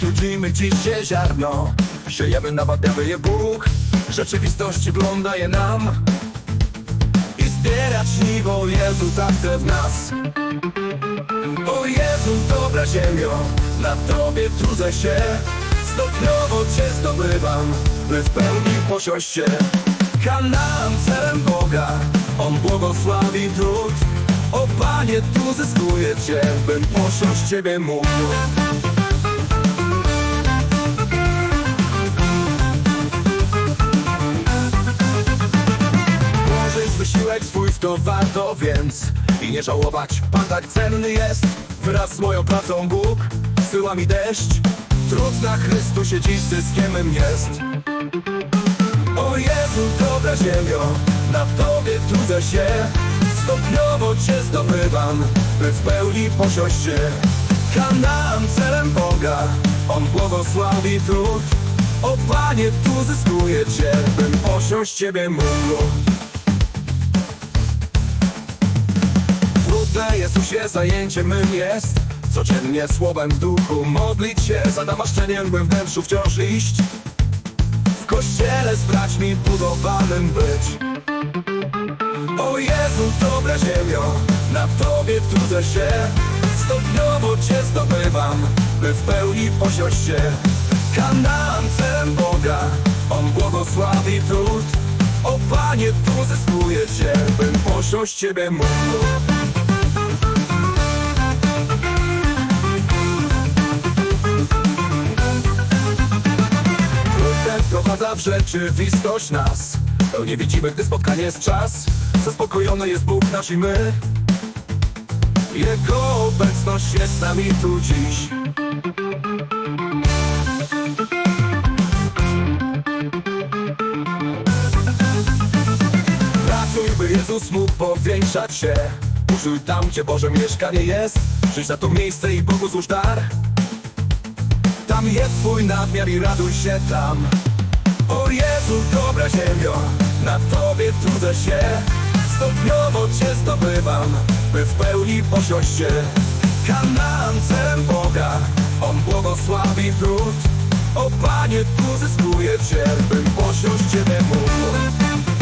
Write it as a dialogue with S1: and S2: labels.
S1: Trudzimy dziś ziarno. Siejemy, nawadniamy je Bóg. Rzeczywistości blonda je nam. I zbierać żniwo Jezus chce w nas ziemio Na Tobie trudzę się. Stopniowo Cię zdobywam By w pełni posiąść się. Kanaan celem Boga On błogosławi trud. O Panie, tu zyskuję Cię Bym posiąść Ciebie mógł to warto więc I nie żałować, Pan tak cenny jest Wraz z moją pracą Bóg Syła mi deszcz. Trud na Chrystusie dziś zyskiem jest. O Jezu, dobra ziemio Na Tobie trudzę się. Stopniowo Cię zdobywam By w pełni posiąść się. Kanaan celem Boga On błogosławi trud. O Panie, tu zyskuję Cię Bym posiąść Ciebie mógł Jezusie zajęcie mym jest. Codziennie słowem w duchu modlić się. Za namaszczeniem by wnętrzu wciąż iść. W kościele z braćmi budowanym być. O Jezu, dobra ziemio Na Tobie trudzę się. Stopniowo Cię zdobywam By w pełni posiąść się. Kanaan Boga On błogosławi trud. O Panie, tu zyskuję Cię Bym posiąść Ciebie mógł w rzeczywistość nas. Pełnie widzimy, gdy spotkanie jest czas. Zaspokojony jest Bóg nasz i my. Jego obecność jest z nami tu dziś. Pracuj, by Jezus mógł powiększać się. Użyj tam, gdzie Boże mieszkanie jest. Przyjdź na to miejsce i Bogu złóż dar. Tam jest twój nadmiar i raduj się tam Na Tobie trudzę się. Stopniowo Cię zdobywam By w pełni posiąść się. Kanaan celem Boga On błogosławi trud. O Panie, tu zyskuję Cię Bym posiąść Ciebie mógł